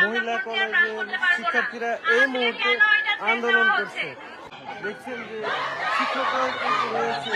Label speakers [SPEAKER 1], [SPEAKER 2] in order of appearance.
[SPEAKER 1] মহিলা কলেজ কলেজের শিক্ষার্থীরা এই মুহূর্তে আন্দোলন করছে? দেখছেন যে শিক্ষকরা রয়েছে